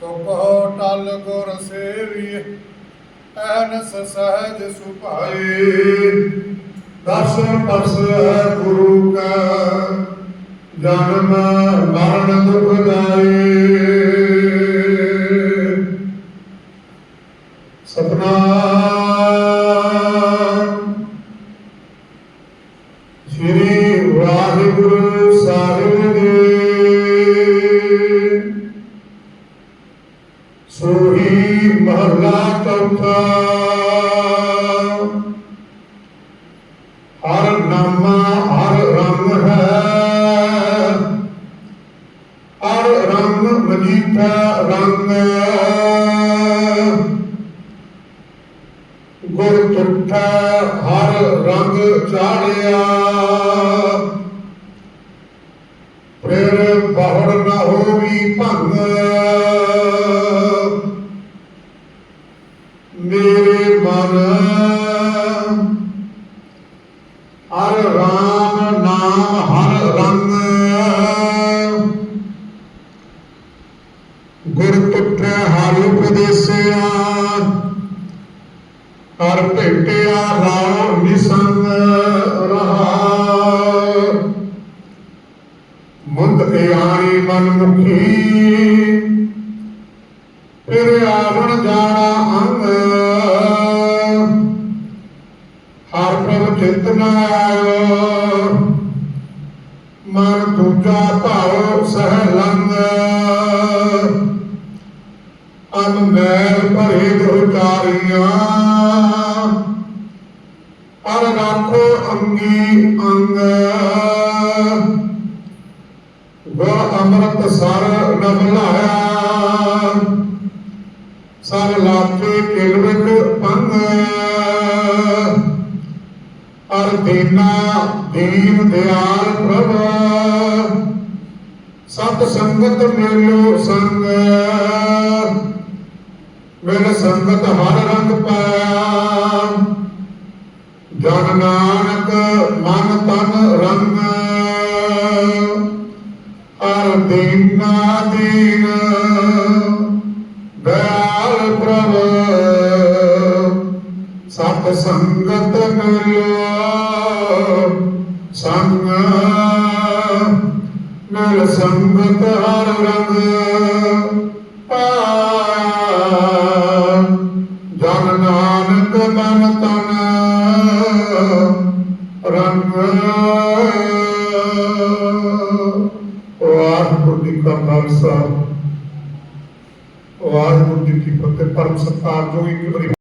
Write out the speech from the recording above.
ਸੁਖੋ ਕਹੋ ਟਲ ਗੁਰ ਸੇਵੀ ਐਨਸ ਸਹਿਜ ਸੁਭਾਈ। ਦਰਸ਼ਨ ਪਰਸ ਹੈ ਗੁਰੂ ਕਾ, ਜਨਮ ਮਰਨ ਦੁਖ ਜਾਏ। ਸਤਨਾਮ। ਸ੍ਰੀ ਵਾਹਿਗੁਰੂ ਸਾਹਿਬ ਜੀ। ਸੋਹੀ ਮਹਲਾ ਚੌਥਾ। ਹਰ ਨਾਮਾ ਹਰ ਰੰਗ ਹੈ। ਹਰ ਰੰਗ ਮਜੀਠਾ ਰੰਗ ਗੁਰ ਤੁਠਾ ਹਰ ਰੰਗ ਚਾੜਿਆ। ਫਿਰ ਬਹੁੜ ਨਾ ਹੋਵੀ ਭੰਗ। ਮੇਰੇ ਮਨ। ਹਰ ਰਾਮ ਨਾਮ, ਹਰ ਰੰਗ। ਗੁਰ ਤੁਠੈ ਹਰ ਉਪਦੇਸਿਆ। ਹਰ ਭੇਟਿਆ ਰਾਮ ਨਿਸੰਗ ਰਹਾ। ਮੁੰਦ ਆਣੀ ਮਨ ਮੁਖੀ। ਫਿਰ ਆਵਣ ਜਾਣਾ ਪ੍ਰਭ ਮਨ ਦੂਜਾ ਭਾਉ ਸਹਿ ਲੰਗ ਅਨ ਮੈਲ ਭਰੇ ਦੁਚਾਰੀਆਂ ਅਰ ਰਾਖੋ ਅੰਗੀ ਅੰਗ। ਗੋ ਅੰਮ੍ਰਿਤ ਸਰ ਨਭ ਲਾਇਆ। ਸਰ ਲਾਥੇ ਕਿਲਵਿਕ ਪੰਗ। ਅਰ ਦੀਨਾ ਦੀਨ ਦਿਆਲ ਪ੍ਰਭ। ਸਤ ਸੰਗਤ ਮਿਲੋ ਸੰਗ। ਮੇਰ ਸੰਗਤ ਹਰ ਰੰਗ ਪਾਇਆ। ਜਨ ਨਾਨਕ ਮਨ ਤਨ ਰੰਗ। ਅਰ ਦੀਨਾ ਦੀਨ ਸੰਗਤ ਮਿਲਿਓ ਸੰਗ ਮਿਲ ਸੰਗਤ ਹਰ ਰੰਗ ਪਾਇਆ। ਜਨ ਨਾਨਕ ਮਨ ਤਨ ਰੰਗ ਵਾਹਿਗੁਰੂ ਜੀ ਕਾ ਖਾਲਸਾ। ਵਾਹਿਗੁਰੂ ਜੀ ਕੀ ਫਤਿਹ। ਪਰਮ ਸਤਿਕਾਰ ਜੋ ਇੱਕ ਵਾਰੀ